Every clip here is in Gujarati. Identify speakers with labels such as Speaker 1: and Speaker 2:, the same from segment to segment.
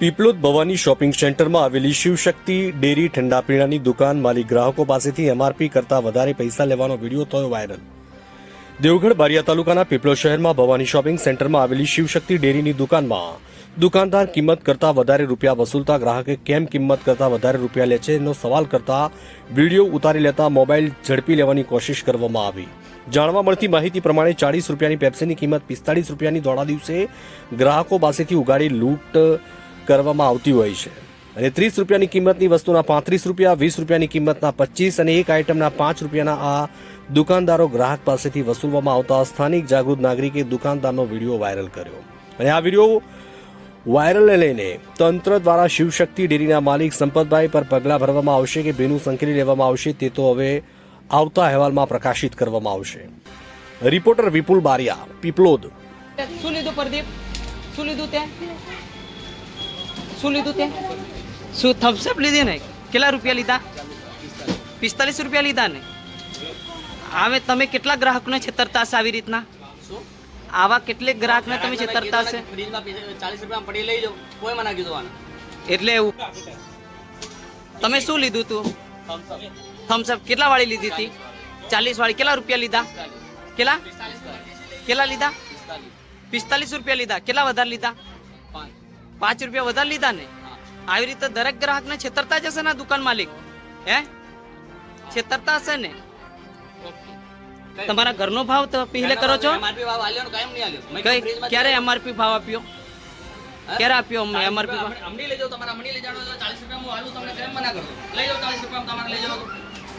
Speaker 1: પીપલોદ ભવાની શોપિંગ સેન્ટરમાં આવેલી શિવશક્તિ ડેરી ઠંડા પીણાની દુકાન માલિક ગ્રાહકો પાસેથી એમઆરપી કરતા વધારે પૈસા લેવાનો વીડિયો થયો વાયરલ. દેવગઢ બારિયા તાલુકાના પીપલોદ શહેરમાં ભવાની શોપિંગ સેન્ટરમાં આવેલી શિવશક્તિ ડેરીની દુકાનમાં દુકાનદાર કિંમત કરતા વધારે રૂપિયા વસૂલતા ગ્રાહકે કેમ કિંમત કરતા વધારે રૂપિયા લે છે એનો સવાલ કરતા વીડિયો ઉતારી લેતા મોબાઈલ ઝડપી લેવાની કોશિશ કરવામાં આવી. જાણવા મળતી માહિતી પ્રમાણે ચાળીસ રૂપિયાની પેપ્સીની કિંમત પિસ્તાળીસ રૂપિયાની દોડા દિવસે ગ્રાહકો પાસેથી ઉગાડી લૂંટ કરવામાં આવતી હોય છે. અને ત્રીસ રૂપિયાની કિંમતની વસ્તુના પાંત્રીસ રૂપિયા, વીસ રૂપિયાની કિંમતના પચીસ અને એક આઇટમના પાંચ રૂપિયાના આ દુકાનદારો ગ્રાહક પાસેથી વસૂલવામાં આવતા સ્થાનિક જાગૃત નાગરિકે દુકાનદારનો વીડિયો વાયરલ કર્યો. અને આ વીડિયો વાયરલને લઈને તંત્ર દ્વારા શિવશક્તિ ડેરીના માલિક સંપતભાઈ પર પગલાં ભરવામાં આવશે કે ભીનું સંકેલી લેવામાં આવશે તે તો હવે આવતા અહેવાલમાં પ્રકાશિત કરવામાં આવશે. રિપોર્ટર વિપુલ બારિયા, પીપલોદ.
Speaker 2: શું લીધું પ્રદીપ? શું લીધું તે? શું લીધું તે? શું થમ્સઅપ લીધી ને? કેટલા રૂપિયા લીધા? પિસ્તાલીસ રૂપિયા લીધા ને? હવે તમે કેટલા ગ્રાહકોને છેતરતા હશે આવી રીતના? આવા કેટલેક ગ્રાહકને તમે છેતરતા હશે? એટલે એવું. તમે શું લીધું તું? થમ્સઅપ કેટલા વાળી લીધી હતી? ચાલીસ. વાળી. કેટલા રૂપિયા લીધા? કેટલા? કેટલા લીધા? પિસ્તાલીસ રૂપિયા લીધા. કેટલા વધારે લીધા? પાંચ રૂપિયા વધારે લીધા ને? આવી રીતે દરેક ગ્રાહકને છેતરતા જ હશે ને દુકાન માલિક? હે? છેતરતા હશે ને? તમારા ઘરનો ભાવ તો પહેલે કરો છો? ક્યારે એમઆરપી ભાવ આપ્યો? ક્યારે આપ્યો અમને એમઆરપી ભાવ?
Speaker 3: અમને લઈ જાવ તમારા અમની લઈ જાવ 40 રૂપિયા હું આલું તમને કેમ મના કરું? લઈ જાવ 40 રૂપિયા તમારે લઈ જાવ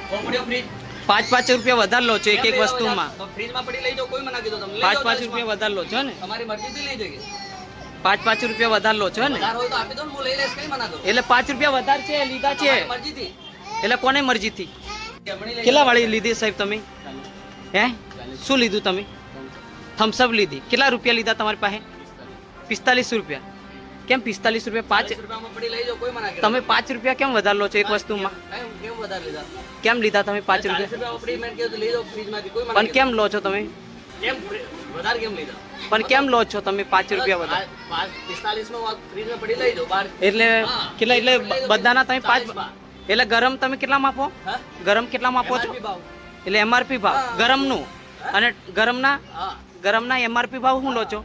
Speaker 3: તો પડ્યો ફ્રીજ
Speaker 2: પાંચ પાંચ રૂપિયા વધારે લો છો એક એક વસ્તુમાં?
Speaker 3: ફ્રીજમાં પડી લઈ જાવ કોઈ મના કીધો તમને?
Speaker 2: પાંચ પાંચ રૂપિયા. વધારે લો છો ને?
Speaker 3: તમારી મરજીથી લઈ જઈએ.
Speaker 2: પાંચ પાંચ રૂપિયા વધારે લો છો ને? એટલે પાંચ રૂપિયા વધારે છે લીધા છે? એટલે કોને મરજીથી?
Speaker 3: થી
Speaker 2: કેટલા વાળી લીધી સાહેબ તમે? હે? શું લીધું તમે? થમ્સઅપ લીધી. કેટલા રૂપિયા લીધા તમારી પાસે? પિસ્તાલીસ રૂપિયા. કેમ પિસ્તાલીસ રૂપિયા? પાંચ તમે પાંચ રૂપિયા કેમ વધારે લો છો એક વસ્તુમાં?
Speaker 3: કેમ લીધા?
Speaker 2: તમે પાંચ રૂપિયા? પણ કેમ લો છો તમે?
Speaker 3: કેમ વધારે કેમ લીધા?
Speaker 2: પણ કેમ લો છો તમે પાંચ રૂપિયા વધારે? એટલે કેટલા એટલે બધાના તમે પાંચ એટલે ગરમ તમે કેટલા માપો ગરમ કેટલા માપો છો? એટલે એમઆરપી ભાવ. ગરમનું. અને ગરમના? ગરમના એમઆરપી ભાવ શું લો છો?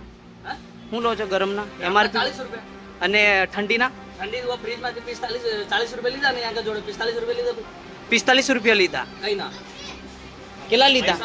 Speaker 3: હા?
Speaker 2: શું લો છો ગરમના? એમઆરપી અને ઠંડીના?
Speaker 3: ઠંડી ફ્રીજમાંથી પિસ્તાલીસ ચાલીસ રૂપિયા લીધા ને આગળ જોડે પિસ્તાલીસ રૂપિયા લીધા
Speaker 2: પિસ્તાલીસ રૂપિયા લીધા.
Speaker 3: કઈ ના.
Speaker 2: કેટલા લીધા?